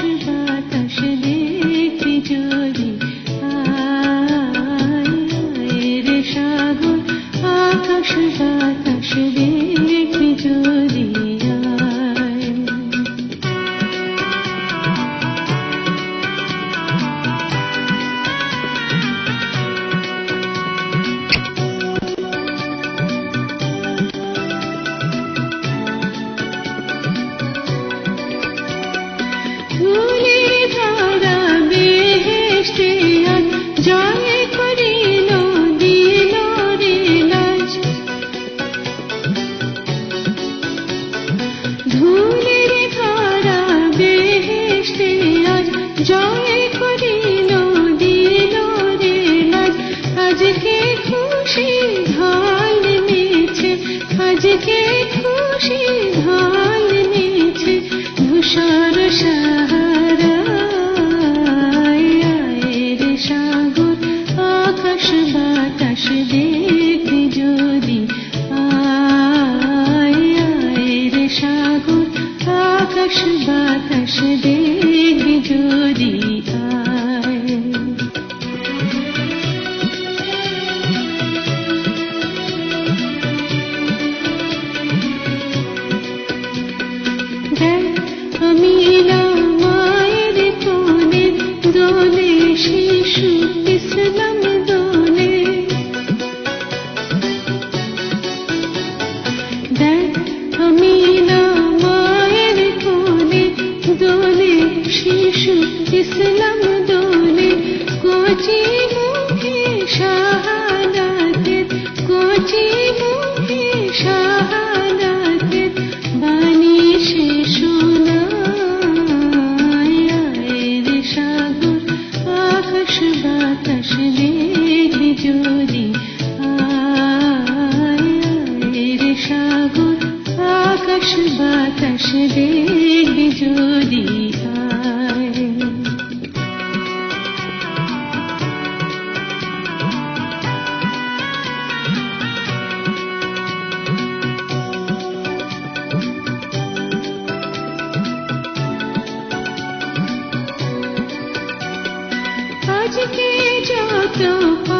是。ধুলের ধারা বেহেশে আজ জয় করিল দিল রে লাজ আজকে খুশি ঢাল মেছে খুশি कुछ बात जोरी। শিশু ইসলাম দোলে কোচি মুখে শাহাদাতের কোচি মুখে শাহাদাতের বাণী সে শোনায়ের সাগর, আকাশ বাতাস দেখি যদি আয়ের সাগর, আকাশ বাতাস দেখি যদি तुमको